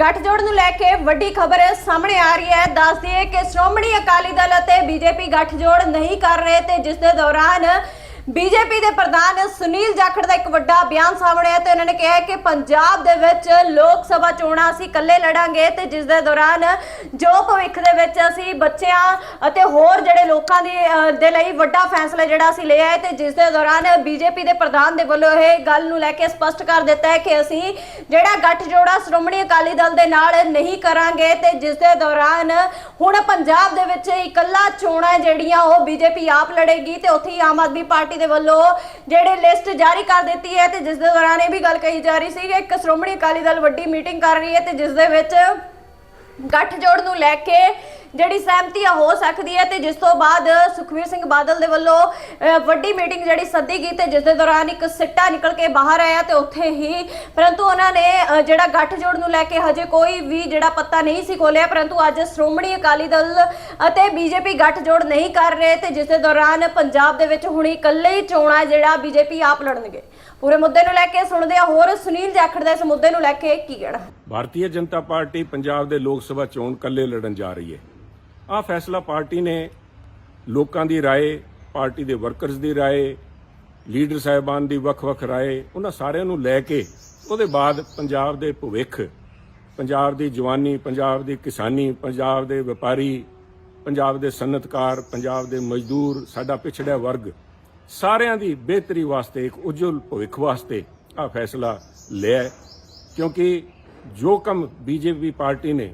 ਗੱਠਜੋੜ ਨੂੰ ਲੈ ਕੇ ਵੱਡੀ ਖਬਰ ਸਾਹਮਣੇ ਆ ਰਹੀ ਹੈ। ਦੱਸ ਦਈਏ ਕਿ ਸ਼੍ਰੋਮਣੀ ਅਕਾਲੀ ਦਲ ਅਤੇ ਬੀਜੇਪੀ ਗੱਠਜੋੜ ਨਹੀਂ ਕਰ ਰਹੇ ਤੇ ਜਿਸ ਦੇ ਦੌਰਾਨ ਬੀਜੇਪੀ ਦੇ ਪ੍ਰਧਾਨ ਸੁਨੀਲ ਜਾਖੜ ਦਾ ਇੱਕ ਵੱਡਾ ਬਿਆਨ ਸਾਹਮਣੇ ਆਇਆ ਤੇ ਉਹਨਾਂ ਨੇ ਕਿਹਾ ਕਿ ਪੰਜਾਬ ਦੇ ਵਿੱਚ ਲੋਕ ਸਭਾ ਚੋਣਾਂ ਅਸੀਂ ਇਕੱਲੇ ਲੜਾਂਗੇ ਤੇ ਜਿਸ ਦੇ ਦੌਰਾਨ ਜੋ ਭਵਿੱਖ ਦੇ ਵਿੱਚ ਅਸੀਂ ਬੱਚਿਆਂ ਅਤੇ ਹੋਰ ਜਿਹੜੇ ਲੋਕਾਂ ਦੀ ਦੇ ਲਈ ਵੱਡਾ ਫੈਸਲਾ ਜਿਹੜਾ ਅਸੀਂ ਲਿਆ ਹੈ ਤੇ ਜਿਸ ਦੇ ਦੌਰਾਨ ਬੀਜੇਪੀ ਦੇ ਪ੍ਰਧਾਨ ਦੇ ਵੱਲੋਂ ਇਹ ਗੱਲ ਨੂੰ ਲੈ ਕੇ ਸਪਸ਼ਟ ਕਰ ਦਿੱਤਾ ਹੈ ਕਿ ਅਸੀਂ ਜਿਹੜਾ ਗੱਠ ਜੋੜਾ ਸ਼੍ਰੋਮਣੀ ਅਕਾਲੀ ਦਲ ਦੇ ਨਾਲ ਨਹੀਂ ਕਰਾਂਗੇ ਤੇ ਜਿਸ ਦੇ ਦੌਰਾਨ ਹੁਣ ਪੰਜਾਬ ਦੇ ਵਿੱਚ ਇਕੱਲਾ ਚੋਣਾਂ ਜਿਹੜੀਆਂ ਉਹ ਬੀਜੇਪੀ ਆਪ ਲੜੇਗੀ ਤੇ ਉੱਥੇ ਹੀ ਆਮ ਆਦਮੀ ਪਾਰਟੀ ਦੇ ਵੱਲੋਂ ਜਿਹੜੇ ਲਿਸਟ ਜਾਰੀ ਕਰ ਦਿੱਤੀ ਹੈ ਤੇ ਜਿਸ ਦੇ ਦੌਰਾਨ ਇਹ ਵੀ ਗੱਲ ਕਹੀ ਜਾ ਰਹੀ ਸੀ ਕਿ ਇੱਕ ਸ਼੍ਰੋਮਣੀ ਅਕਾਲੀ ਦਲ ਵੱਡੀ ਮੀਟਿੰਗ ਕਰ ਰਹੀ ਹੈ ਤੇ ਜਿਸ ਦੇ ਵਿੱਚ ਗੱਠਜੋੜ ਨੂੰ ਲੈ ਕੇ ਜਿਹੜੀ ਸਹਿਮਤੀ ਆ ਹੋ ਸਕਦੀ ਹੈ ਤੇ ਜਿਸ ਤੋਂ ਬਾਅਦ ਸੁਖਵੀਰ ਸਿੰਘ ਬਾਦਲ ਦੇ ਵੱਲੋਂ ਅਹ, ਵੱਡੀ ਮੀਟਿੰਗ ਜਿਹੜੀ ਸੱਦੀ ਗਈ ਤੇ ਜਿਸ ਦੇ ਦੌਰਾਨ ਇੱਕ ਸਿੱਟਾ ਨਿਕਲ ਕੇ ਬਾਹਰ ਆਇਆ ਤੇ ਉੱਥੇ ਹੀ ਪਰੰਤੂ ਉਹਨਾਂ ਨੇ ਜਿਹੜਾ ਗੱਠਜੋੜ ਨੂੰ ਲੈ ਕੇ ਹਜੇ ਕੋਈ ਵੀ ਜਿਹੜਾ ਪੱਤਾ ਨਹੀਂ ਸੀ ਖੋਲਿਆ ਪਰੰਤੂ ਅੱਜ ਸ਼੍ਰੋਮਣੀ ਅਕਾਲੀ ਦਲ ਅਤੇ ਬੀਜੇਪੀ ਗੱਠਜੋੜ ਨਹੀਂ ਕਰ ਰਹੇ ਤੇ ਜਿਸ ਦੇ ਦੌਰਾਨ ਪੰਜਾਬ ਦੇ ਵਿੱਚ ਹੁਣ ਇਕੱਲੇ ਹੀ ਚੋਣਾਂ ਜਿਹੜਾ ਬੀਜੇਪੀ ਆਪ ਲੜਨਗੇ। ਪੂਰੇ ਮੁੱਦੇ ਨੂੰ ਲੈ ਕੇ ਸੁਣਦੇ ਆ ਹੋਰ ਸੁਨੀਲ ਜਾਖੜ ਦਾ ਇਸ ਮੁੱਦੇ ਨੂੰ ਲੈ ਕੇ ਕੀ ਕਹਿਣਾ। ਭਾਰਤੀ ਜਨਤਾ ਪਾਰਟੀ ਪੰਜਾਬ ਦੇ ਲੋਕ ਸਭਾ ਚੋਣ ਇਕੱਲੇ ਲੜਨ ਜਾ ਰਹੀ ਹੈ। ਆਹ ਫੈਸਲਾ ਪਾਰਟੀ ਨੇ ਲੋਕਾਂ ਦੀ رائے ਪਾਰਟੀ ਦੇ ਵਰਕਰਸ ਦੀ رائے ਲੀਡਰ ਸਾਹਿਬਾਨ ਦੀ ਵੱਖ-ਵੱਖ رائے ਉਹਨਾਂ ਸਾਰਿਆਂ ਨੂੰ ਲੈ ਕੇ ਉਹਦੇ ਬਾਅਦ ਪੰਜਾਬ ਦੇ ਭਵਿੱਖ ਪੰਜਾਬ ਦੀ ਜਵਾਨੀ ਪੰਜਾਬ ਦੀ ਕਿਸਾਨੀ ਪੰਜਾਬ ਦੇ ਵਪਾਰੀ ਪੰਜਾਬ ਦੇ ਸਨਅਤਕਾਰ ਪੰਜਾਬ ਦੇ ਮਜ਼ਦੂਰ ਸਾਡਾ ਪਿਛੜਿਆ ਵਰਗ ਸਾਰਿਆਂ ਦੀ ਬਿਹਤਰੀ ਵਾਸਤੇ ਇੱਕ ਉਜਵਲ ਭਵਿੱਖ ਵਾਸਤੇ ਆਹ ਫੈਸਲਾ ਲਿਆ ਹੈ। ਕਿਉਂਕਿ ਜੋ ਕੰਮ ਬੀਜੇਪੀ ਪਾਰਟੀ ਨੇ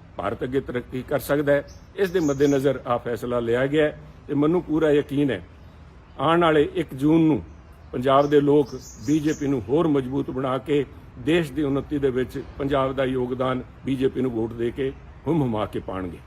ਭਾਰਤ ਅੱਗੇ ਤਰੱਕੀ ਕਰ ਸਕਦਾ ਹੈ। ਇਸ ਦੇ ਮੱਦੇਨਜ਼ਰ ਆ ਫੈਸਲਾ ਲਿਆ ਗਿਆ ਹੈ ਤੇ ਮੈਨੂੰ ਪੂਰਾ ਯਕੀਨ ਹੈ, ਆਉਣ ਵਾਲੇ 1 ਜੂਨ ਨੂੰ ਪੰਜਾਬ ਦੇ ਲੋਕ ਬੀਜੇਪੀ ਨੂੰ ਹੋਰ ਮਜ਼ਬੂਤ ਬਣਾ ਕੇ ਦੇਸ਼ ਦੀ ਉન્નਤੀ ਦੇ ਵਿੱਚ ਪੰਜਾਬ ਦਾ ਯੋਗਦਾਨ ਬੀਜੇਪੀ ਨੂੰ ਵੋਟ ਦੇ ਕੇ ਹੁੰਮ ਹੁਮਾ ਕੇ ਪਾਣਗੇ।